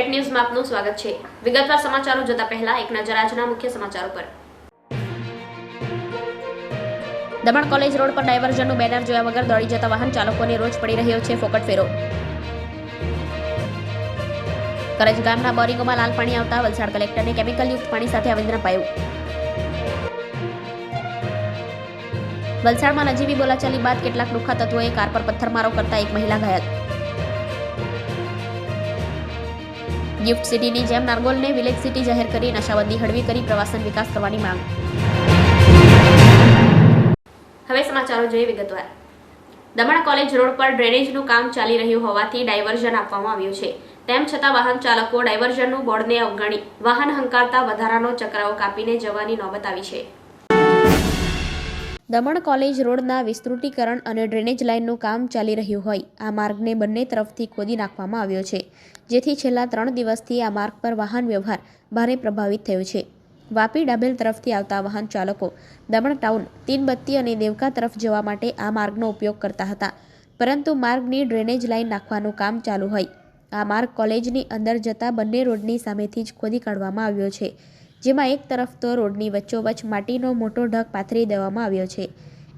Jet ન્યૂઝમાં આપનું સ્વાગત છે. વિગતવાર સમાચારો જોતા પહેલા એક નજર આજના મુખ્ય સમાચારો પર. દમણ કોલેજ રોડ પર ડાયવર્ઝનનું બેનર જોયા વગર દોડી જતા વાહન ચાલકોને રોજ પડી રહ્યો છે ફોકટ ફેરો. કરજ ગામના બોરિંગોમાં લાલ પાણી આવતા વલસાડ કલેક્ટરને કેમિકલયુક્ત પાણી સાથે આવેદન અપાયું. વલસાડમાં નજીવી બોલાચાલી બાદ કેટલાક લુખ્ખા તત્વોએ કાર પર પથ્થરમારો કરતા એક મહિલા ઘાયલ. ગિફ્ટ સિટીની જેમ નારગોલને વિલેજ સિટી જાહેર કરી નશાબંધી હળવી કરી પ્રવાસન વિકાસ કરવાની માંગ. હવે સમાચારો જોઈએ વિગતવાર. દમણ કોલેજ રોડ પર ડ્રેનેજનું કામ ચાલી રહ્યું હોવાથી ડાયવર્ઝન આપવામાં આવ્યું છે. તેમ છતાં વાહન ચાલકો ડાયવર્ઝનનું બોર્ડને અવગણી, વાહન હંકારતા વધારાનો ચક્રાઓ કાપીને જવાની નોબત આવી છે. દમણ કોલેજ રોડના વિસ્તૃતીકરણ અને ડ્રેનેજ લાઇનનું કામ ચાલી રહ્યું હોય. આ માર્ગને બંને તરફથી ખોદી નાખવામાં આવ્યો છે. જેથી છેલ્લા ત્રણ દિવસથી આ માર્ગ પર વાહન વ્યવહાર ભારે પ્રભાવિત થયો છે. વાપી ડાબેલ તરફથી આવતા વાહન ચાલકો દમણ ટાઉન, તીનબત્તી અને દેવકા તરફ જવા માટે આ માર્ગનો ઉપયોગ કરતા હતા. પરંતુ માર્ગની ડ્રેનેજ લાઇન નાખવાનું કામ ચાલુ હોય. આ માર્ગ કોલેજની અંદર જતા બંને રોડની સામેથી જ ખોદી કાઢવામાં આવ્યો છે. જેમાં એક તરફ તો રોડની વચ્ચોવચ્ચ માટીનો મોટો ઢગ પાથરી દેવામાં આવ્યો છે.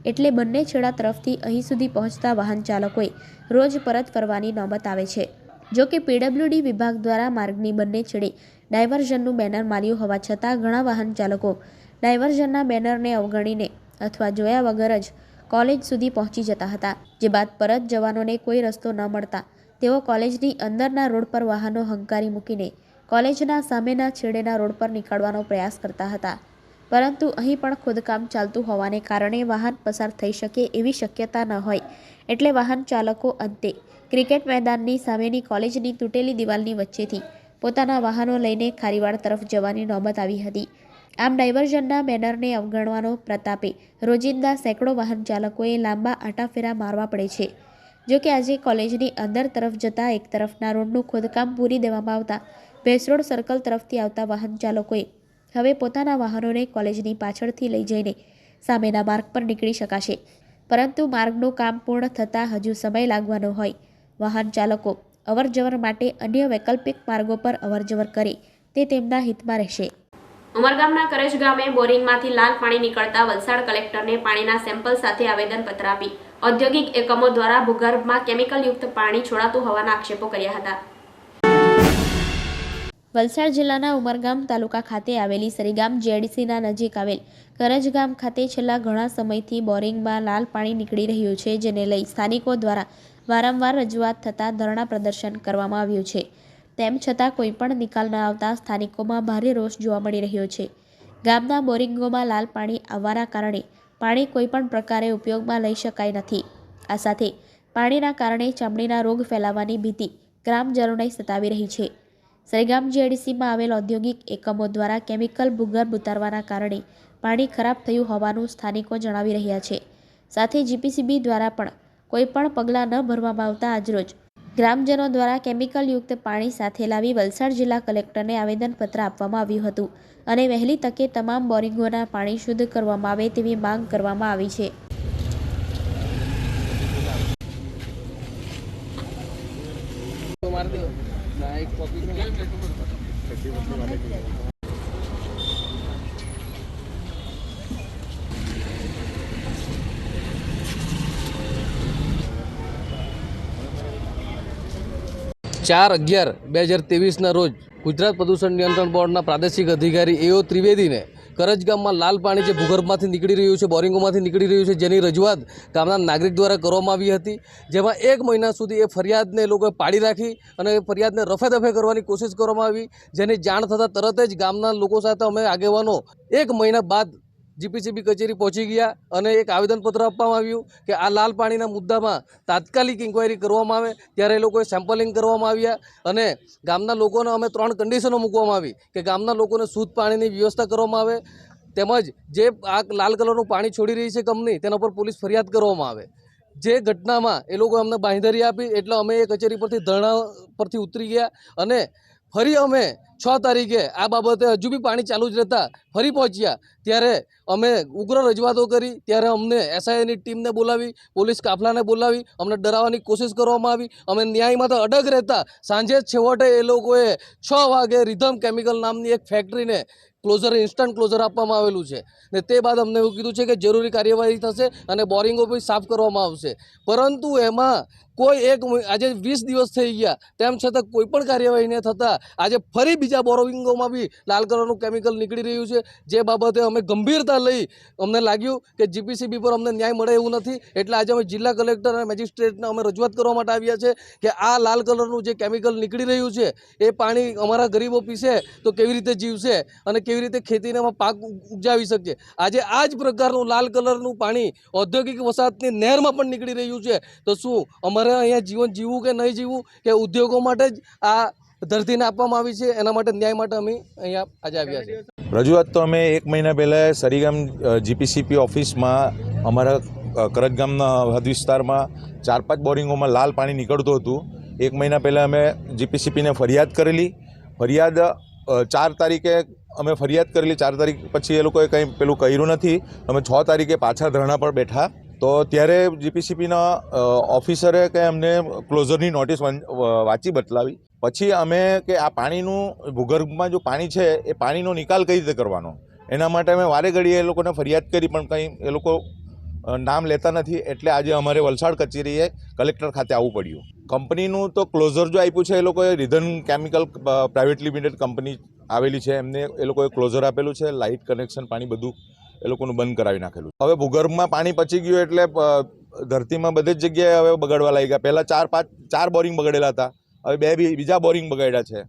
એટલે બંને છેડા તરફથી અહીં સુધી પહોંચતા વાહન ચાલકોએ રોજ પરત ફરવાની નોબત આવે છે. જો કે પીડબ્લ્યુડી વિભાગ દ્વારા માર્ગની બંને છેડે ડાયવર્ઝનનું બેનર માર્યું હોવા છતાં ઘણા વાહન ચાલકો ડાયવર્ઝનના બેનરને અવગણીને અથવા જોયા વગર જ કોલેજ સુધી પહોંચી જતા હતા. જે બાદ પરત જવાનોને કોઈ રસ્તો ન મળતા તેઓ કોલેજની અંદરના રોડ પર વાહનો હંકારી મૂકીને કોલેજના સામેના છેડેના રોડ પર નીકળવાનો પ્રયાસ કરતા હતા. પરંતુ અહીં પણ ખોદકામ ચાલતું હોવાને કારણે વાહન પસાર થઈ શકે એવી શક્યતા ન હોય. એટલે વાહન ચાલકો અંતે ક્રિકેટ મેદાનની સામેની કોલેજની તૂટેલી દિવાલની વચ્ચેથી પોતાના વાહનો લઈને ખારીવાડ તરફ જવાની નોબત આવી હતી. આમ ડાયવર્ઝનના બેનરને અવગણવાનો પ્રતાપે રોજિંદા સેંકડો વાહન ચાલકોએ લાંબા આટાફેરા મારવા પડે છે. જો કે આજે કોલેજની અંદર તરફ જતા એક તરફના રોડનું ખોદકામ પૂરી દેવામાં આવતા ભેસરોડ સર્કલ તરફથી આવતા વાહન ચાલકોએ હવે પોતાના વાહનોને કોલેજની પાછળથી લઈ જઈને સામેના માર્ગ પર નીકળી શકાશે. પરંતુ માર્ગનું કામ પૂર્ણ થતાં હજુ સમય લાગવાનો હોય. વાહન ચાલકો અવરજવર માટે અન્ય વૈકલ્પિક માર્ગો પર અવરજવર કરે તે તેમના હિતમાં રહેશે. ઉમરગામના કરજ ગામે બોરિંગમાંથી લાલ પાણી નીકળતા વલસાડ કલેક્ટરને પાણીના સેમ્પલ સાથે આવેદનપત્ર આપી ઔદ્યોગિક એકમો દ્વારા ભૂગર્ભમાં કેમિકલયુક્ત પાણી છોડાતું હોવાના આક્ષેપો કર્યા હતા. વલસાડ જિલ્લાના ઉમરગામ તાલુકા ખાતે આવેલી સરીગામ જેડીસીના નજીક આવેલ કરજ ગામ ખાતે છેલ્લા ઘણા સમયથી બોરિંગમાં લાલ પાણી નીકળી રહ્યું છે, જેને લઈ સ્થાનિકો દ્વારા વારંવાર રજૂઆત થતાં ધરણા પ્રદર્શન કરવામાં આવ્યું છે. તેમ છતાં કોઈપણ નિકાલ ન આવતા સ્થાનિકોમાં ભારે રોષ જોવા મળી રહ્યો છે. ગામના બોરિંગોમાં લાલ પાણી આવવાના કારણે પાણી કોઈપણ પ્રકારે ઉપયોગમાં લઈ શકાય નથી. આ સાથે પાણીના કારણે ચામડીના રોગ ફેલાવાની ભીતિ ગ્રામજનોને સતાવી રહી છે. સરેગામ જેડીસીમાં આવેલ ઔદ્યોગિક એકમો દ્વારા કેમિકલ ભૂગર્ભ ઉતારવાના કારણે પાણી ખરાબ થયું હોવાનું સ્થાનિકો જણાવી રહ્યા છે. સાથે જીપીસીબી દ્વારા પણ કોઈપણ પગલાં ન ભરવામાં આવતા આજરોજ ગ્રામજનો દ્વારા કેમિકલયુક્ત પાણી સાથે લાવી વલસાડ જિલ્લા કલેક્ટરને આવેદનપત્ર આપવામાં આવ્યું હતું અને વહેલી તકે તમામ બોરિંગોના પાણી શુદ્ધ કરવામાં આવે તેવી માંગ કરવામાં આવી છે. ચાર અગિયાર બે હજાર ત્રેવીસના રોજ ગુજરાત પ્રદૂષણ નિયંત્રણ બોર્ડના પ્રાદેશિક અધિકારી એઓ ત્રિવેદીને કરજ ગામમાં લાલ પાણી જે ભૂગર્ભમાંથી નીકળી રહ્યું છે, બોરિંગોમાંથી નીકળી રહ્યું છે, જેની રજૂઆત ગામના નાગરિક દ્વારા કરવામાં આવી હતી. જેમાં એક મહિના સુધી એ ફરિયાદને લોકોએ પાડી રાખી અને એ ફરિયાદને રફે દફે કરવાની કોશિશ કરવામાં આવી. જેની જાણ થતાં તરત જ ગામના લોકો સાથે અમે આગેવાનો એક મહિના બાદ જીપીસીબી કચેરી પહોંચી ગયા અને એક આવેદનપત્ર આપવામાં આવ્યું કે આ લાલ પાણીના મુદ્દામાં તાત્કાલિક ઇન્ક્વાયરી કરવામાં આવે. ત્યારે એ લોકોએ સેમ્પલિંગ કરવામાં આવ્યા અને ગામના લોકોને અમે ત્રણ કન્ડિશનો મૂકવામાં આવી કે ગામના લોકોને શુદ્ધ પાણીની વ્યવસ્થા કરવામાં આવે તેમજ જે આ લાલ કલરનું પાણી છોડી રહી છે કંપની તેના પર પોલીસ ફરિયાદ કરવામાં આવે. જે ઘટનામાં એ લોકો અમને બાંહેધરી આપી એટલે અમે એ કચેરી પરથી ધરણા પરથી ઉતરી ગયા અને ફરી અમે છ તારીખે આ બાબતે હજુ બી પાણી ચાલુ જ રહેતા ફરી પહોંચ્યા ત્યારે અમે ઉગ્ર રજૂઆતો કરી, ત્યારે અમને એસઆઈની ટીમને બોલાવી, પોલીસ કાફલાને બોલાવી, અમને ડરાવવાની કોશિશ કરવામાં આવી. અમે ન્યાયમાં તો અડગ રહેતા. સાંજે છેવટે એ લોકોએ છ વાગે રિધમ કેમિકલ નામની એક ફેક્ટરીને ક્લોઝર, ઇન્સ્ટન્ટ ક્લોઝર આપવામાં આવેલું છે. ને તે બાદ અમને એવું કીધું છે કે જરૂરી કાર્યવાહી થશે અને બોરિંગો બી સાફ કરવામાં આવશે. પરંતુ એમાં કોઈ એક આજે વીસ દિવસ થઈ ગયા. તેમ છતાં કોઈ પણ કાર્યવાહી ન થતાં આજે ફરી બીજા બોરિંગોમાં બી લાલ કલરનું કેમિકલ નીકળી રહ્યું છે. જે બાબતે અમે ગંભીરતા લઈ અમને લાગ્યું કે જીપીસીબી પર અમને ન્યાય મળે એવું નથી. એટલે આજે અમે જિલ્લા કલેક્ટર અને મેજિસ્ટ્રેટને અમે રજૂઆત કરવા માટે આવ્યા છે કે આ લાલ કલરનું જે કેમિકલ નીકળી રહ્યું છે, એ પાણી અમારા ગરીબો પીશે તો કેવી રીતે જીવશે અને કેવી રીતે ખેતીને એમાં પાક ઉપજાવી શકશે આજે આ જ પ્રકારનું લાલ કલરનું પાણી ઔદ્યોગિક વસાહતની નહેરમાં પણ નીકળી રહ્યું છે. તો શું અમારે અહીંયા જીવન જીવવું કે નહીં જીવવું? કે ઉદ્યોગો માટે જ આ ધરતીને આપવામાં આવી છે. એના માટે ન્યાય માટે અમે અહીંયા આજે આવ્યા છીએ. રજૂઆત તો અમે એક મહિના પહેલાં સરીગામ જીપીસીપી ઓફિસમાં અમારા કરજગામના કરજ ગામના હદ વિસ્તારમાં ચાર પાંચ બોરિંગોમાં લાલ પાણી નીકળતું હતું. એક મહિના પહેલાં અમે જીપીસીપીને ફરિયાદ કરેલી. ફરિયાદ ચાર તારીખે અમે ફરિયાદ કરેલી. ચાર તારીખ પછી એ લોકોએ કંઈ પેલું કર્યું નથી. અમે છ તારીખે પાછા ધરણા પર બેઠા. તો ત્યારે જીપીસીપીના ઓફિસરે કે અમને ક્લોઝરની નોટિસ વાંચી, બતલાવી. પછી અમે કે આ પાણીનું, ભૂગર્ભમાં જો પાણી છે, એ પાણીનો નિકાલ કઈ રીતે કરવાનો? એના માટે અમે વારે ઘડીએ એ લોકોને ફરિયાદ કરી, પણ કંઈ એ લોકો નામ લેતા નથી. એટલે આજે અમારે વલસાડ કચેરીએ કલેક્ટર ખાતે આવવું પડ્યું. કંપનીનું તો ક્લોઝર જો આપ્યું છે, એ લોકોએ Ridhan chemical private limited company આવેલી છે. એમને એ લોકોએ ક્લોઝર આપેલું છે, લાઇટ કનેક્શન, પાણી બધું. એ લોકોનું બંધ કરાવી નાખેલું હવે ભૂગર્ભમાં પાણી પચી ગયું એટલે ધરતીમાં બધી જ જગ્યાએ હવે બગડવા લાગી ગયા પહેલાં ચાર પાંચ, ચાર બોરિંગ બગડેલા હતા. હવે બે બી, બીજા બોરિંગ બગાડ્યા છે.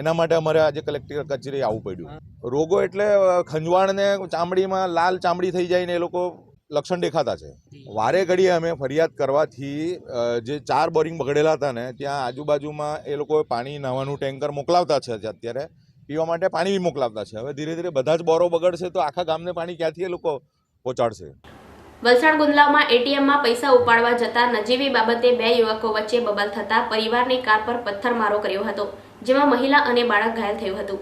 એના માટે અમારે આજે કલેક્ટર કચેરી આવવું પડ્યું. રોગો એટલે ખંજવાળને ચામડીમાં લાલ ચામડી થઈ જાય ને એ લોકો લક્ષણ દેખાતા છે. વારે ઘડીએ અમે ફરિયાદ કરવાથી જે ચાર બોરિંગ બગડેલા હતા ને, ત્યાં આજુબાજુમાં એ લોકો પાણી નાવાનું ટેન્કર મોકલાવતા છે અત્યારે. પીવા માટે પાણી બી મોકલાવતા છે. હવે ધીરે ધીરે બધા જ બોરો બગડશે તો આખા ગામને પાણી ક્યાંથી એ લોકો પહોંચાડશે? વલસાડ ગુંદલાવમાં એટીએમમાં પૈસા ઉપાડવા જતા નજીવી બાબતે બે યુવકો વચ્ચે બબલ થતા પરિવારની કાર પર પથ્થરમારો કર્યો હતો, જેમાં મહિલા અને બાળક ઘાયલ થયું હતું.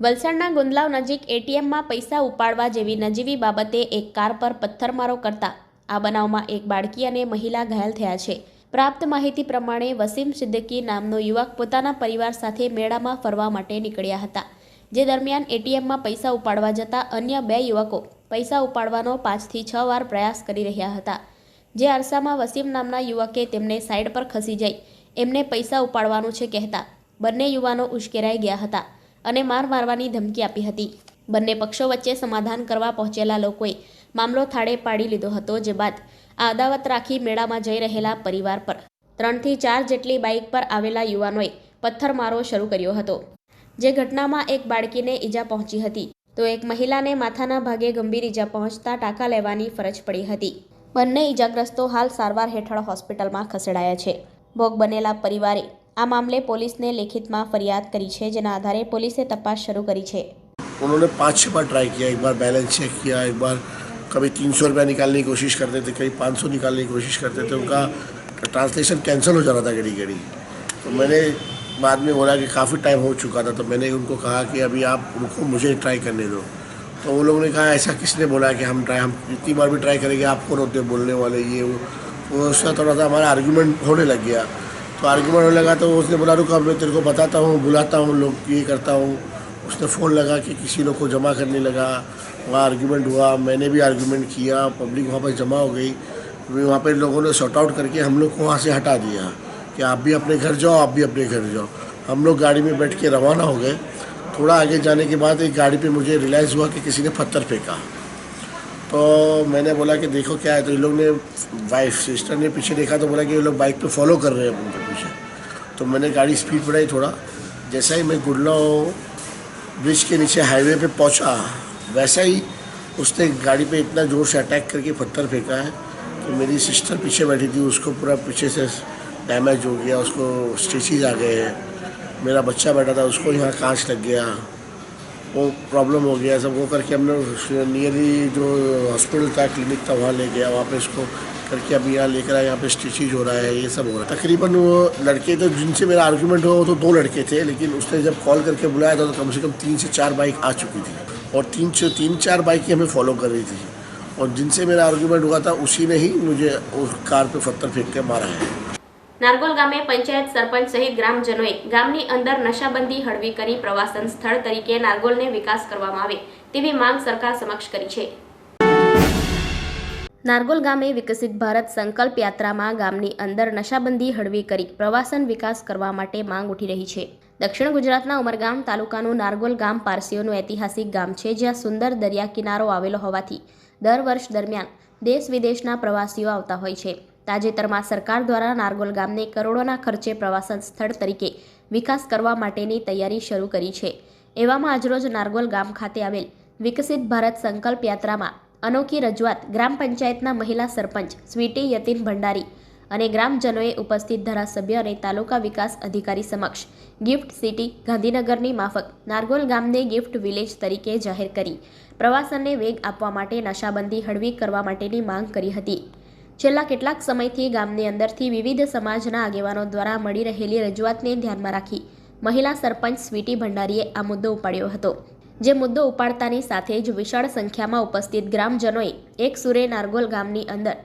વલસાડના ગુંદલાવ નજીક એટીએમમાં પૈસા ઉપાડવા જેવી નજીવી બાબતે એક કાર પર પથ્થરમારો કરતા આ બનાવમાં એક બાળકી અને મહિલા ઘાયલ થયા છે. પ્રાપ્ત માહિતી પ્રમાણે વસીમ સિદ્દીકી નામનો યુવક પોતાના પરિવાર સાથે મેળામાં ફરવા માટે નીકળ્યા હતા. જે દરમિયાન એટીએમમાં પૈસા ઉપાડવા જતા અન્ય બે યુવકો પૈસા ઉપાડવાનો પાંચથી છ વાર પ્રયાસ કરી રહ્યા હતા. જે અરસામાં વસીમ નામના યુવકે તેમને સાઈડ પર ખસી જઈ એમને પૈસા ઉપાડવાનું છે કહેતા બંને યુવાનો ઉશ્કેરાઈ ગયા હતા અને માર મારવાની ધમકી આપી હતી. બંને પક્ષો વચ્ચે સમાધાન કરવા પહોંચેલા લોકોએ મામલો થાળે પાડી લીધો હતો, જે બાદ અદાવત રાખી મેળામાં જઈ રહેલા પરિવાર પર ત્રણથી ચાર જેટલી બાઇક પર આવેલા યુવાનોએ પથ્થરમારો શરૂ કર્યો હતો જે ઘટનામાં એક બાળકીને ઈજા પહોંચી હતી તો એક મહિલાને માથાના ભાગે ગંભીર ઈજા પહોંચતા ટાંકા લેવાની ફરજ પડી હતી બંને ઈજાગ્રસ્તો હાલ સારવાર હેઠળ હોસ્પિટલમાં ખસેડાયા છે ભોગ બનેલા પરિવારે આ મામલે પોલીસને લેખિતમાં ફરિયાદ કરી છે જેના આધારે પોલીસે તપાસ શરૂ કરી છે उन्होंने पाँच छः बार ट्राई किया एक बार बैलेंस चेक किया एक बार कभी तीन सौ रुपया निकालने की कोशिश करते थे, कभी पाँच सौ निकालने की कोशिश करते थे, उनका ट्रांसलेशन कैंसिल हो जाता था घड़ी घड़ी। तो मैंने बाद में बोला कि काफ़ी टाइम हो चुका था तो मैंने उनको कहा कि अभी आप रुको, मुझे ट्राई करने दो। तो वो लोगों ने कहा, ऐसा किसने बोला कि हम ट्राई हम इतनी बार भी ट्राई करेंगे, आप कौन होते बोलने वाले, ये वो। तो उसका थोड़ा सा हमारा आर्ग्यूमेंट होने लग गया। तो आर्ग्यूमेंट होने लगा तो उसने बोला, रुको मैं तेरे को बताता हूँ, बुलाता हूँ लोग ये करता हूँ। उसने फ़ोन लगा कि किसी लोग को जमा करने लगा। वहाँ आर्ग्यूमेंट हुआ, मैंने भी आर्ग्यूमेंट किया पब्लिक वहाँ पर जमा हो गई। वहाँ पर लोगों ने सॉर्ट आउट करके हम लोग को वहाँ से हटा दिया कि आप भी अपने घर जाओ, आप भी अपने घर जाओ। हम लोग गाड़ी में बैठ के रवाना हो गए। थोड़ा आगे जाने के बाद एक गाड़ी पे मुझे रियलाइज़ हुआ कि किसी ने पत्थर फेंका। तो मैंने बोला कि देखो क्या है तो ये लोग ने वाइफ सिस्टर ने पीछे देखा तो बोला कि ये लोग बाइक पे फॉलो कर रहे हैं उनके पीछे। तो मैंने गाड़ी स्पीड बढ़ाई थोड़ा। जैसा ही मैं गुड़लाव ब्रिज के नीचे हाईवे पे पहुँचा वैसा ही उसने गाड़ी पे इतना ज़ोर से अटैक करके पत्थर फेंका है कि मेरी सिस्टर पीछे बैठी थी, उसको पूरा पीछे से डैमेज हो गया, उसको स्टिचेज आ गए हैं। मेरा बच्चा बैठा था, उसको यहाँ कांच लग गया। वो प्रॉब्लम हो गया, सब वो करके हमने नियरली जो हॉस्पिटल था क्लिनिक था, वहाँ ले गया। वहाँ पे उसको करके अभी यहाँ लेकर आए, यहाँ पे स्टिचेज हो रहा है, ये सब हो रहा है। तकरीबन वो लड़के तो जिनसे मेरा आर्गूमेंट हुआ वो तो दो लड़के थे, लेकिन उसने जब कॉल करके बुलाया था तो कम से कम तीन से चार बाइक आ चुकी थी। और तीन से तीन चार बाइक ही हमें फॉलो कर रही थी और जिनसे मेरा आर्गूमेंट हुआ था उसी ने ही मुझे उस कार पे पत्थर फेंक के मारा है નારગોલ ગામે પંચાયત સરપંચ સહિત ગ્રામજનોએ ગામની અંદર નશાબંધી હળવી કરી પ્રવાસન સ્થળ તરીકે નારગોલને વિકાસ કરવામાં આવે તેવી માંગ સરકાર સમક્ષ કરી છે નારગોલ ગામે વિકસિત ભારત સંકલ્પ યાત્રામાં ગામની અંદર નશાબંધી હળવી કરી પ્રવાસન વિકાસ કરવા માટે માંગ ઉઠી રહી છે દક્ષિણ ગુજરાતના ઉમરગામ તાલુકાનું નારગોલ ગામ પારસીઓનું ઐતિહાસિક ગામ છે, જ્યાં સુંદર દરિયા કિનારો આવેલો હોવાથી દર વર્ષ દરમિયાન દેશ વિદેશના પ્રવાસીઓ આવતા હોય છે. તાજેતરમાં સરકાર દ્વારા નારગોલ ગામને કરોડોના ખર્ચે પ્રવાસન સ્થળ તરીકે વિકાસ કરવા માટેની તૈયારી શરૂ કરી છે. એવામાં આજરોજ નારગોલ ગામ ખાતે આવેલ વિકસિત ભારત સંકલ્પ યાત્રામાં અનોખી રજૂઆત ગ્રામ પંચાયતના મહિલા સરપંચ સ્વીટી યતીન ભંડારી અને ગ્રામજનોએ ઉપસ્થિત ધારાસભ્ય અને તાલુકા વિકાસ અધિકારી સમક્ષ ગિફ્ટ સિટી ગાંધીનગરની માફક નારગોલ ગામને ગિફ્ટ વિલેજ તરીકે જાહેર કરી. પ્રવાસનને વેગ આપવા માટે નશાબંધી હળવી કરવા માટેની માંગ કરી હતી. છેલ્લા કેટલાક સમયથી ગામની અંદરથી વિવિધ સમાજના આગેવાનો દ્વારા મળી રહેલી રજૂઆતને ધ્યાનમાં રાખી મહિલા સરપંચ સ્વીટી ભંડારીએ આ મુદ્દો ઉપાડ્યો હતો. જે મુદ્દો ઉપાડતાની સાથે જ વિશાળ સંખ્યામાં ઉપસ્થિત ગ્રામજનોએ એક સુરે નારગોલ ગામની અંદર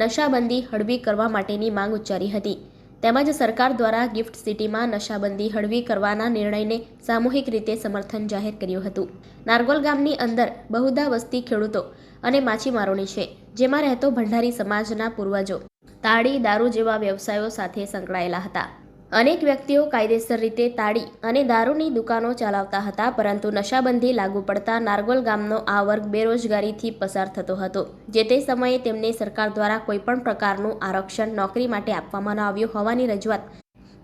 નશાબંધી હળવી કરવા માટેની માંગ ઉચ્ચારી હતી. તેમજ સરકાર દ્વારા ગિફ્ટ સિટીમાં નશાબંધી હળવી કરવાના નિર્ણયને સામૂહિક રીતે સમર્થન જાહેર કર્યું હતું. નારગોલ ગામની અંદર બહુધા વસ્તી ખેડૂતો અને માછીમારોની છે, જેમાં રહેતો ભંડારી સમાજના પૂર્વજો, તાળી, દારૂ જેવા વ્યવસાયો સાથે સંકળાયેલા હતા. અનેક વ્યક્તિઓ કાયદેસર રીતે તાળી અને દારૂની દુકાનો ચલાવતા હતા, પરંતુ નશાબંધી લાગુ પડતા નારગોલ ગામનો આ વર્ગ બેરોજગારીથી પસાર થતો હતો, જે તે સમયે તેમને સરકાર દ્વારા કોઈપણ પ્રકારનું આરક્ષણ નોકરી માટે આપવામાં ન આવ્યું હોવાની રજૂઆત.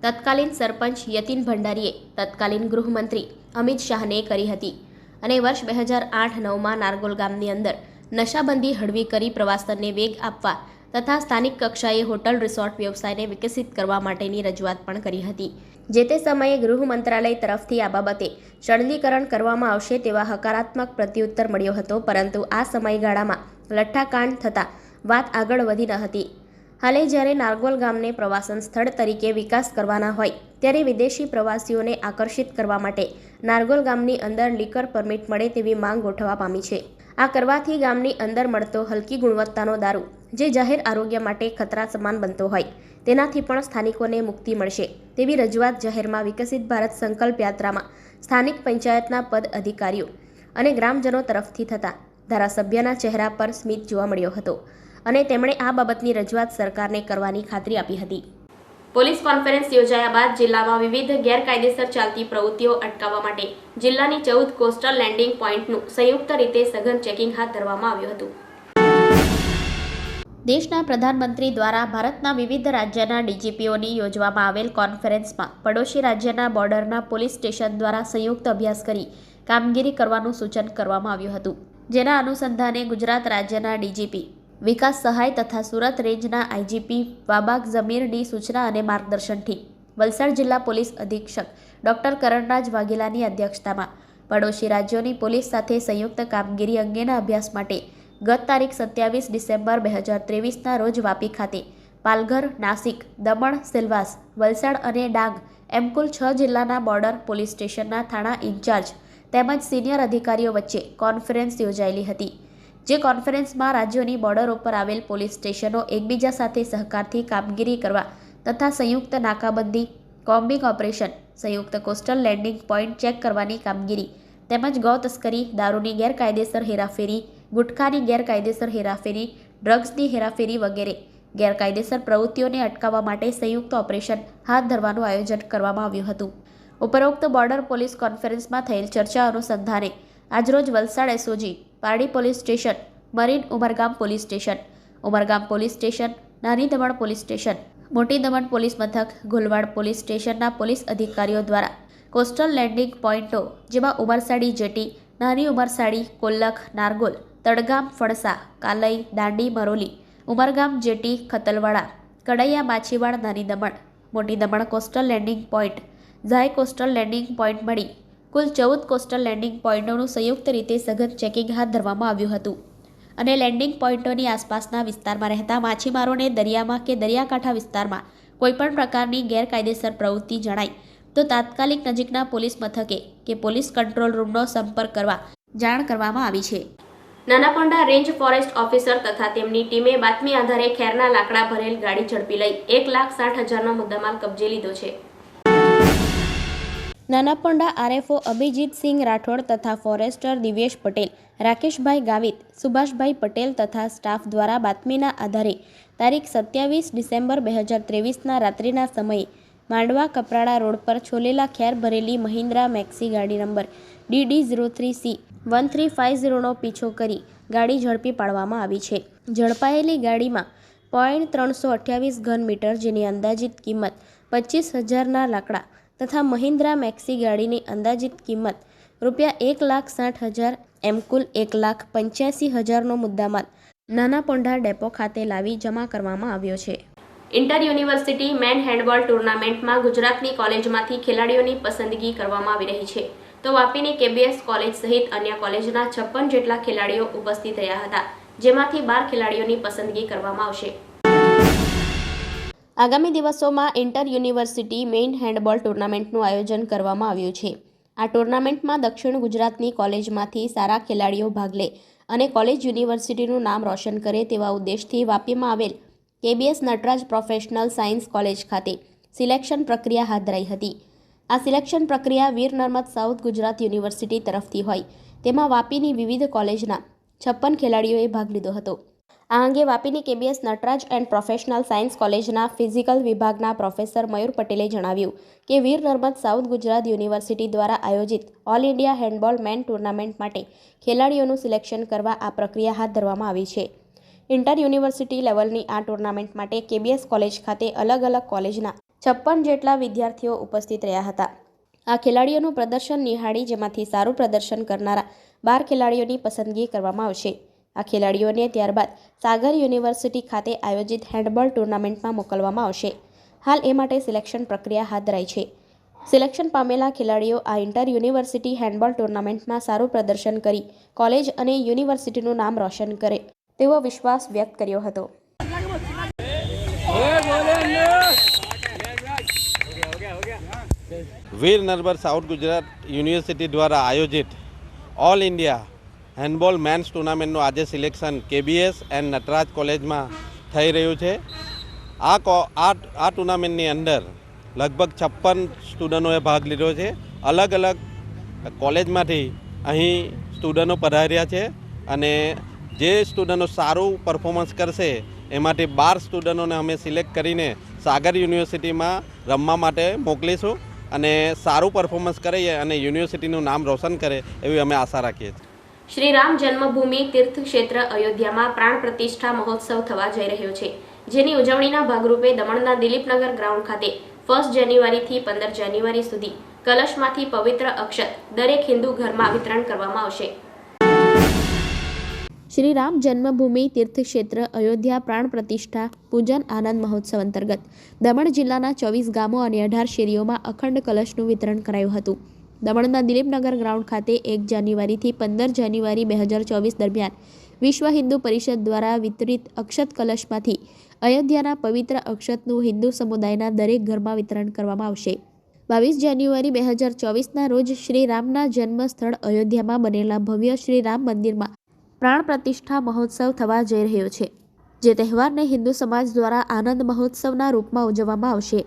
તત્કાલીન સરપંચ યતીન ભંડારીએ તત્કાલીન ગૃહમંત્રી અમિત શાહને કરી હતી અને વર્ષ બે હજાર આઠ નવમાં નારગોલ ગામની અંદર નશાબંધી હળવી કરી પ્રવાસનને વેગ આપવા તથા સ્થાનિક કક્ષાએ હોટલ, રિસોર્ટ વ્યવસાયને વિકસિત કરવા માટેની રજૂઆત પણ કરી હતી. જે તે સમયે ગૃહ મંત્રાલય તરફથી આ બાબતે સરળીકરણ કરવામાં આવશે તેવા હકારાત્મક પ્રત્યુત્તર મળ્યો હતો, પરંતુ આ સમયગાળામાં લઠ્ઠાકાંડ થતાં વાત આગળ વધી ન હતી. હાલે જ્યારે નારગોલ ગામને પ્રવાસન સ્થળ તરીકે વિકાસ કરવાના હોય, ત્યારે વિદેશી પ્રવાસીઓને આકર્ષિત કરવા માટે નારગોલ ગામની અંદર લીકર પરમિટ મળે તેવી માંગ ગોઠવવા પામી છે. આ કરવાથી ગામની અંદર મળતો હલકી ગુણવત્તાનો દારૂ, જે જાહેર આરોગ્ય માટે ખતરા સમાન બનતો હોય, તેનાથી પણ સ્થાનિકોને મુક્તિ મળશે, તેવી રજૂઆત જાહેરમાં વિકસિત ભારત સંકલ્પ યાત્રામાં સ્થાનિક પંચાયતના પદ અધિકારીઓ અને ગ્રામજનો તરફથી થતા ધારાસભ્યના ચહેરા પર સ્મિત જોવા મળ્યો હતો અને તેમણે આ બાબતની રજૂઆત સરકારને કરવાની ખાતરી આપી હતી. પોલીસ કોન્ફરન્સ યોજાયા બાદ જિલ્લામાં વિવિધ ગેરકાયદેસર ચાલતી પ્રવૃત્તિઓ અટકાવવા માટે જિલ્લાની ચૌદ કોસ્ટલ લેન્ડિંગ પોઈન્ટનું સંયુક્ત રીતે સઘન ચેકિંગ હાથ ધરવામાં આવ્યું હતું. દેશના પ્રધાનમંત્રી દ્વારા ભારતના વિવિધ રાજ્યના ડીજીપીઓની યોજવામાં આવેલ કોન્ફરન્સમાં પડોશી રાજ્યના બોર્ડરના પોલીસ સ્ટેશન દ્વારા સંયુક્ત અભ્યાસ કરી કામગીરી કરવાનું સૂચન કરવામાં આવ્યું હતું. જેના અનુસંધાને ગુજરાત રાજ્યના ડીજીપી વિકાસ સહાય તથા સુરત રેન્જના આઈજીપી વાબાગ ઝમીરની સૂચના અને માર્ગદર્શનથી વલસાડ જિલ્લા પોલીસ અધિક્ષક ડોક્ટર કરણરાજ વાઘેલાની અધ્યક્ષતામાં પડોશી રાજ્યોની પોલીસ સાથે સંયુક્ત કામગીરી અંગેના અભ્યાસ માટે ગત તારીખ સત્યાવીસ ડિસેમ્બર બે હજાર ત્રેવીસના રોજ વાપી ખાતે પાલઘર, નાસિક, દમણ, સેલવાસ, વલસાડ અને ડાંગ એમ કુલ છ જિલ્લાના બોર્ડર, પોલીસ સ્ટેશનના થાણા ઇન્ચાર્જ તેમજ સિનિયર અધિકારીઓ વચ્ચે કોન્ફરન્સ યોજાયેલી હતી. જે કોન્ફરન્સમાં રાજ્યોની બોર્ડર ઉપર આવેલ પોલીસ સ્ટેશનો એકબીજા સાથે સહકારથી કામગીરી કરવા તથા સંયુક્ત નાકાબંધી, કોમ્બિંગ ઓપરેશન, સંયુક્ત કોસ્ટલ લેન્ડિંગ પોઈન્ટ ચેક કરવાની કામગીરી તેમજ ગૌ તસ્કરી દારૂની ગેરકાયદેસર હેરાફેરી, ગુટખાની ગેરકાયદેસર હેરાફેરી, ડ્રગ્સની હેરાફેરી વગેરે ગેરકાયદેસર પ્રવૃત્તિઓને અટકાવવા માટે સંયુક્ત ઓપરેશન હાથ ધરવાનું આયોજન કરવામાં આવ્યું હતું. ઉપરોક્ત બોર્ડર પોલીસ કોન્ફરન્સમાં થયેલ ચર્ચા અનુસંધાને આજરોજ Valsad SOG Pardi police station, marine Umargam police station, Umargam police station, Nani Daman police station, મોટી દમણ પોલીસ મથક ગોલવાડ પોલીસ સ્ટેશનના પોલીસ અધિકારીઓ દ્વારા કોસ્ટલ લેન્ડિંગ પોઈન્ટો, જેમાં ઉમરસાડી જેટી, નાની Umarsadi, Kolak, Nargol, Tadgam Falsa Kalai, Dandi, Maroli, Umargam jetty, Khatalwada, Kadaiya, Machhiwad, Nani Daman, Moti Daman coastal landing point ઝાય coastal landing point મળી. કુલ ચૌદ કોસ્ટલ લેન્ડિંગ પોઈન્ટોનું સંયુક્ત રીતે સઘન ચેકિંગ હાથ ધરવામાં આવ્યું હતું. અને લેન્ડિંગ પોઈન્ટોની આસપાસના વિસ્તારમાં રહેતા માછીમારોને દરિયામાં કે દરિયાકાંઠા વિસ્તારમાં કોઈપણ પ્રકારની ગેરકાયદેસર પ્રવૃત્તિ જણાય તો તાત્કાલિક નજીકના પોલીસ મથકે કે પોલીસ કંટ્રોલ રૂમનો સંપર્ક કરવા જાણ કરવામાં આવી છે. નાનાપોંડા રેન્જ ફોરેસ્ટ ઓફિસર તથા તેમની ટીમે બાતમી આધારે ખેરના લાકડા ભરેલ ગાડી ઝડપી લઈ એક લાખ સાઠ હજારનો મુદ્દામાલ કબજે લીધો છે. નાનાપોંડા આરએફઓ અભિજીત સિંહ રાઠોડ તથા ફોરેસ્ટર દિવ્યેશ પટેલ, રાકેશભાઈ ગાવિત, સુભાષભાઈ પટેલ તથા સ્ટાફ દ્વારા બાતમીના આધારે તારીખ સત્યાવીસ ડિસેમ્બર બે હજાર ત્રેવીસના રાત્રિના સમયે માંડવા કપરાડા રોડ પર છોલેલા ખેર ભરેલી મહિન્દ્રા મેક્સી ગાડી number DD zero three C one three five ઝીરોનો પીછો કરી ગાડી ઝડપી પાડવામાં આવી છે. ઝડપાયેલી ગાડીમાં પોઈન્ટ ત્રણસો અઠ્યાવીસ ઘન મીટર જેની અંદાજિત કિંમત પચીસ હજારના લાકડા તથા મહિન્દ્રા મેક્સી ગાડીની અંદાજિત કિંમત રૂપિયા એક લાખ સાઠ હજાર, એમ કુલ એક લાખ પંચ્યાસી હજારનો મુદ્દામાલ નાના પોંઢા ડેપો ખાતે લાવી જમા કરવામાં આવ્યો છે. ઇન્ટર યુનિવર્સિટી મેન હેન્ડબોલ ટુર્નામેન્ટમાં ગુજરાતની કોલેજમાંથી ખેલાડીઓની પસંદગી કરવામાં આવી રહી છે. તો વાપીની કેબીએસ કોલેજ સહિત અન્ય કોલેજના છપ્પન જેટલા ખેલાડીઓ ઉપસ્થિત રહ્યા હતા, જેમાંથી બાર ખેલાડીઓની પસંદગી કરવામાં આવશે. આગામી દિવસોમાં ઇન્ટર યુનિવર્સિટી મેઇન હેન્ડબોલ ટુર્નામેન્ટનું આયોજન કરવામાં આવ્યું છે. આ ટુર્નામેન્ટમાં દક્ષિણ ગુજરાતની કોલેજમાંથી સારા ખેલાડીઓ ભાગ લે અને કોલેજ યુનિવર્સિટીનું નામ રોશન કરે તેવા ઉદ્દેશથી વાપીમાં આવેલ KBS Nataraj professional science college ખાતે સિલેક્શન પ્રક્રિયા હાથ ધરાઈ હતી. આ સિલેક્શન પ્રક્રિયા વીર નર્મદ સાઉથ ગુજરાત યુનિવર્સિટી તરફથી હોય. તેમાં વાપીની વિવિધ કોલેજના છપ્પન ખેલાડીઓએ ભાગ લીધો હતો. આ અંગે વાપીની KBS Nataraj and professional science કોલેજના ફિઝિકલ વિભાગના પ્રોફેસર મયુર પટેલે જણાવ્યું કે વીર નર્મદ સાઉથ ગુજરાત યુનિવર્સિટી દ્વારા આયોજિત all India handball men tournament માટે ખેલાડીઓનું સિલેક્શન કરવા આ પ્રક્રિયા હાથ ધરવામાં આવી છે. ઇન્ટર યુનિવર્સિટી લેવલની આ ટુર્નામેન્ટ માટે કેબીએસ કોલેજ ખાતે અલગ અલગ કોલેજના છપ્પન જેટલા વિદ્યાર્થીઓ ઉપસ્થિત રહ્યા હતા. આ ખેલાડીઓનું પ્રદર્શન નિહાળી જેમાંથી સારું પ્રદર્શન કરનારા બાર ખેલાડીઓની પસંદગી કરવામાં આવશે. આ ખેલાડીઓને ત્યારબાદ સાગર યુનિવર્સિટી ખાતે આયોજિત હેન્ડબોલ ટુર્નામેન્ટમાં મોકલવામાં આવશે. હાલ એ માટે સિલેક્શન પ્રક્રિયા હાથ ધરાઈ છે. સિલેક્શન પામેલા ખેલાડીઓ આ ઇન્ટર યુનિવર્સિટી હેન્ડબોલ ટુર્નામેન્ટમાં સારું પ્રદર્શન કરી કોલેજ અને યુનિવર્સિટીનું નામ રોશન કરે તેવો વિશ્વાસ વ્યક્ત કર્યો હતો. વીર નર્મદ સાઉથ ગુજરાત યુનિવર્સિટી દ્વારા આયોજિત ઓલ ઇન્ડિયા હેન્ડબોલ મેન્સ ટુર્નામેન્ટનું આજે સિલેક્શન કેબીએસ એન્ડ નટરાજ કોલેજમાં થઈ રહ્યું છે. આ કો આ આ ટુર્નામેન્ટની અંદર લગભગ છપ્પન સ્ટુડન્ટોએ ભાગ લીધો છે. અલગ અલગ કોલેજમાંથી અહીં સ્ટુડન્ટો પધાર્યા છે અને જે સ્ટુડન્ટો સારું પરફોર્મન્સ કરશે એમાંથી બાર સ્ટુડન્ટોને અમે સિલેક્ટ કરીને સાગર યુનિવર્સિટીમાં રમવા માટે મોકલીશું અને સારું પરફોર્મન્સ કરીએ અને યુનિવર્સિટીનું નામ રોશન કરે એવી અમે આશા રાખીએ છીએ. શ્રી રામ જન્મભૂમિ તીર્થ ક્ષેત્ર અયોધ્યામાં પ્રાણ પ્રતિષ્ઠા મહોત્સવ થવા જઈ રહ્યો છે. જેની ઉજવણીના ભાગરૂપે દમણના દિલીપનગર ગ્રાઉન્ડ ખાતે ફર્સ્ટ જાન્યુઆરીથી પંદર જાન્યુઆરી સુધી કલશમાંથી પવિત્ર અક્ષત દરેક હિન્દુ ઘરમાં વિતરણ કરવામાં આવશે. શ્રી રામ જન્મભૂમિ તીર્થક્ષેત્ર અયોધ્યા પ્રાણ પ્રતિષ્ઠા પૂજન આનંદ મહોત્સવ અંતર્ગત દમણ જિલ્લાના ચોવીસ ગામો અને અઢાર શેરીઓમાં અખંડ કલશનું વિતરણ કરાયું હતું. દમણના દિલીપનગર ગ્રાઉન્ડ ખાતે એક જાન્યુઆરીથી પંદર જાન્યુઆરી બે હજાર ચોવીસ દરમિયાન વિશ્વ હિન્દુ પરિષદ દ્વારા વિતરિત અક્ષત કલશમાંથી અયોધ્યાના પવિત્ર અક્ષતનું હિન્દુ સમુદાયના દરેક ઘરમાં વિતરણ કરવામાં આવશે. બાવીસ જાન્યુઆરી બે હજાર ચોવીસના રોજ શ્રી રામના જન્મ સ્થળ અયોધ્યામાં બનેલા ભવ્ય શ્રી રામ મંદિરમાં પ્રાણ પ્રતિષ્ઠા મહોત્સવ થવા જઈ રહ્યો છે, જે તહેવારને હિન્દુ સમાજ દ્વારા આનંદ મહોત્સવના રૂપમાં ઉજવવામાં આવશે.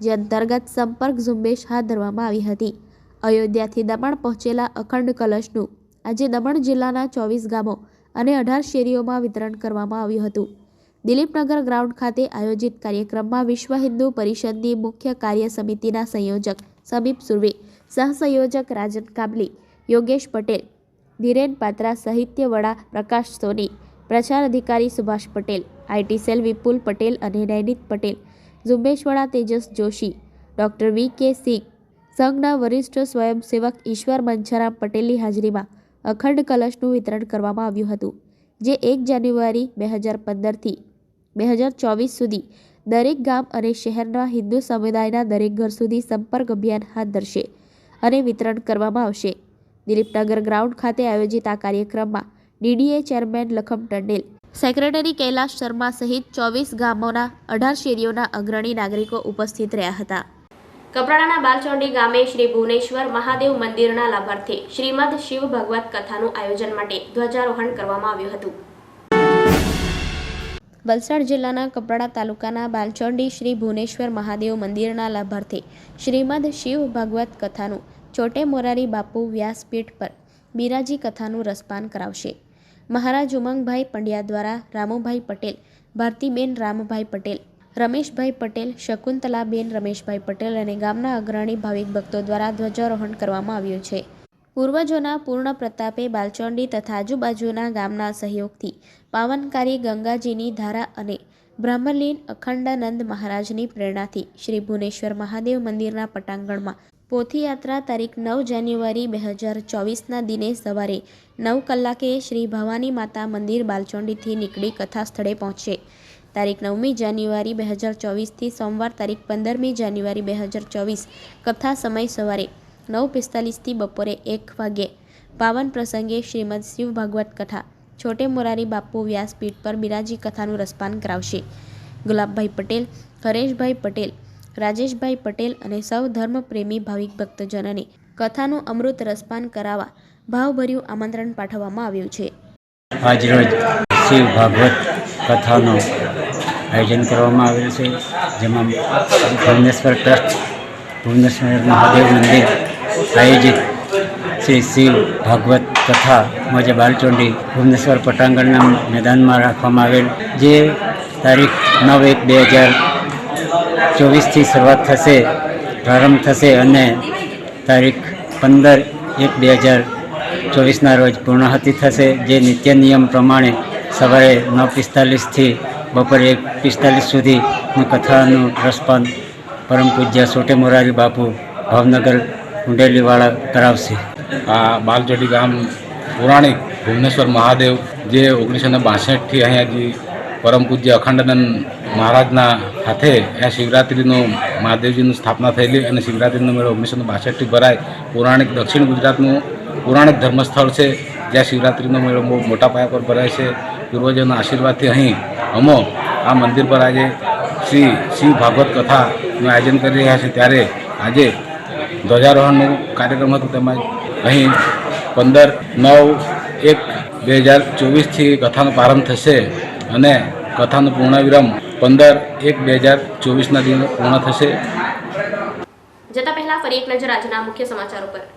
જે અંતર્ગત સંપર્ક ઝુંબેશ હાથ ધરવામાં આવી હતી. અયોધ્યાથી દમણ પહોંચેલા અખંડ કલશનું આજે દમણ જિલ્લાના ચોવીસ ગામો અને અઢાર શેરીઓમાં વિતરણ કરવામાં આવ્યું હતું. દિલીપનગર ગ્રાઉન્ડ ખાતે આયોજિત કાર્યક્રમમાં વિશ્વ હિન્દુ પરિષદની મુખ્ય કાર્ય સમિતિના સંયોજક સમીપ સુર્વે, સહસંયોજક રાજન કાબલી, યોગેશ પટેલ, ધીરેન પાત્રા સાહિત્ય વડા પ્રકાશ સોની, પ્રચાર અધિકારી સુભાષ પટેલ, આઈટી સેલ વિપુલ પટેલ અને નૈનિત પટેલ, ઝુંબેશ તેજસ જોશી, ડૉક્ટર વી કે સિંહ સંઘના વરિષ્ઠ સ્વયંસેવક ઈશ્વર મંછારામ પટેલની હાજરીમાં અખંડ કલશનું વિતરણ કરવામાં આવ્યું હતું, જે એક જાન્યુઆરી બે હજાર પંદરથી બે હજાર ચોવીસ સુધી દરેક ગામ અને શહેરના હિન્દુ સમુદાયના દરેક ઘર સુધી સંપર્ક અભિયાન હાથ ધરશે અને વિતરણ કરવામાં આવશે. દિલીપનગર ગ્રાઉન્ડ ખાતે આયોજિત આ કાર્યક્રમમાં DDA chairman Lakham Tandel, secretary Kailash Sharma સહિત ચોવીસ ગામોના અઢાર શેરીઓના અગ્રણી નાગરિકો ઉપસ્થિત રહ્યા હતા. કપરાડાના બાલચોંડી ગામે શ્રી ભુવનેશ્વર મહાદેવ મંદિરના લાભાર્થે શ્રીમદ શિવ ભગવત કથાનું આયોજન માટે ધ્વજારોહણ કરવામાં આવ્યું હતું. વલસાડ જિલ્લાના કપરાડા તાલુકાના બાલચોંડી શ્રી ભુવનેશ્વર મહાદેવ મંદિરના લાભાર્થે શ્રીમદ શિવ ભાગવત કથાનું ચોટે મોરારી બાપુ વ્યાસપીઠ પર બિરાજી કથાનું રસપાન કરાવશે. મહારાજ ઉમંગભાઈ પંડ્યા દ્વારા રામુભાઈ પટેલ, ભારતીબેન રામભાઈ પટેલ રમેશભાઈ પટેલ, શકુંતલાબેન રમેશભાઈ પટેલ અને ગામના અગ્રણી ભાવિક ભક્તો દ્વારા ધ્વજારોહણ કરવામાં આવ્યું છે. પૂર્વજોના પૂર્ણ પ્રતાપે બાલચોંડી તથા આજુબાજુના ગામના સહયોગથી પાવનકારી ગંગાજીની ધારા અને બ્રહ્મલીન અખંડાનંદ મહારાજની પ્રેરણાથી શ્રી ભુવનેશ્વર મહાદેવ મંદિરના પટાંગણમાં પોથીયાત્રા તારીખ નવ જાન્યુઆરી બે હજાર ચોવીસના દિને સવારે નવ કલાકે શ્રી ભવાની માતા મંદિર બાલચોંડીથી નીકળી કથા સ્થળે પહોંચશે તારીખ નવમી જાન્યુઆરી બે હજાર ચોવીસથી સોમવાર તારીખ પંદરમી જાન્યુઆરી બે હજાર ચોવીસ. કથા સમય સવારે નવ પિસ્તાલીસથી બપોરે એક વાગ્યે. પાવન પ્રસંગે શ્રીમદ શિવ ભાગવત કથા. છોટે મોરારી બાપુ વ્યાસપીઠ પર બિરાજી કથાનું રસપાન કરાવશે. ગુલાબભાઈ પટેલ, હરેશભાઈ પટેલ, રાજેશભાઈ પટેલ અને સૌ ધર્મપ્રેમી ભાવિક ભક્તજનોને કથાનું અમૃત રસપાન કરાવવા ભાવભર્યું આમંત્રણ પાઠવવામાં આવ્યું છે. આજરોજ શિવ ભાગવત કથાનું આયોજન કરવામાં આવેલ છે, જેમાં ભુવનેશ્વર ટ્રસ્ટ, ભુવનેશ્વર મહાદેવ મંદિર આયોજિત શ્રી શિવ, ભાગવત કથા મોજે બાલચોંડી ભુવનેશ્વર પટાંગણના મેદાનમાં રાખવામાં આવેલ, જે તારીખ નવ એક બે હજાર ચોવીસથી શરૂઆત થશે, પ્રારંભ થશે અને તારીખ પંદર એક બે હજાર ચોવીસના રોજ પૂર્ણાહતિ થશે, જે નિત્ય નિયમ પ્રમાણે સવારે નવ પિસ્તાલીસથી બપોરે એક પિસ્તાલીસ સુધીની કથાનું રસપાન પરમ પૂજ્ય સોટે મોરારી બાપુ ભાવનગર કુંડેલીવાળા કરાવશે આ બાલજોડી ગામ પૌરાણિક ભુવનેશ્વર મહાદેવ, જે ઓગણીસો ને બાસઠથી અહીંયા જે પરમ પૂજ્ય અખંડાનંદ મહારાજના હાથે આ શિવરાત્રિનું મહાદેવજીની સ્થાપના થયેલી અને શિવરાત્રિનો મેળો ઓગણીસો ને બાસઠથી ભરાય. પૌરાણિક દક્ષિણ ગુજરાતનું પૌરાણિક ધર્મસ્થળ છે, જ્યાં શિવરાત્રિનો મેળો બહુ મોટા પાયા પર ભરાય છે. પૂર્વજોના આશીર્વાદથી અહીં અમો આ મંદિર પર આજે શ્રી શિવ ભાગવત કથાનું આયોજન કરી રહ્યા છે. ત્યારે આજે ધ્વજારોહણનું કાર્યક્રમ હતું. તેમજ અહીં પંદર નવ એક બે હજાર ચોવીસથી કથાનો પ્રારંભ થશે અને કથાનું પૂર્ણવિરામ પંદર એક બે હજાર ચોવીસના દિન પૂર્ણ થશે. જતા પહેલા ફરી એક નજર આજના મુખ્ય સમાચારો પર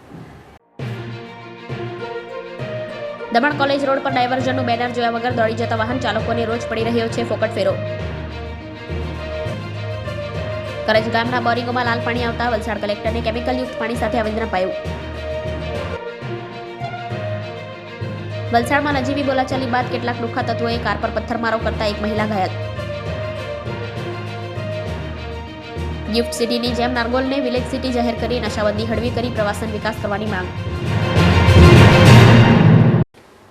દમણ કોલેજ રોડ પર ડાયવર્ઝનનું બેનર જોયા વગર દોડી જતા વાહન ચાલકોને રોજ પડી રહ્યો છે ફોકટ ફેરો. કરજ ગામના બોરિંગોમાં લાલ પાણી આવતા વલસાડ કલેક્ટરને કેમિકલયુક્ત પાણી સાથે આવેદન અપાયું. વલસાડમાં નજીવી બોલાચાલી બાદ કેટલાક દુઃખા તત્વોએ કાર પર પથ્થરમારો કરતા એક મહિલા ઘાયલ. ગિફ્ટ સિટીની જેમ નારગોલને વિલેજ સિટી જાહેર કરી નશાબંધી હળવી કરી પ્રવાસન વિકાસ કરવાની માંગ.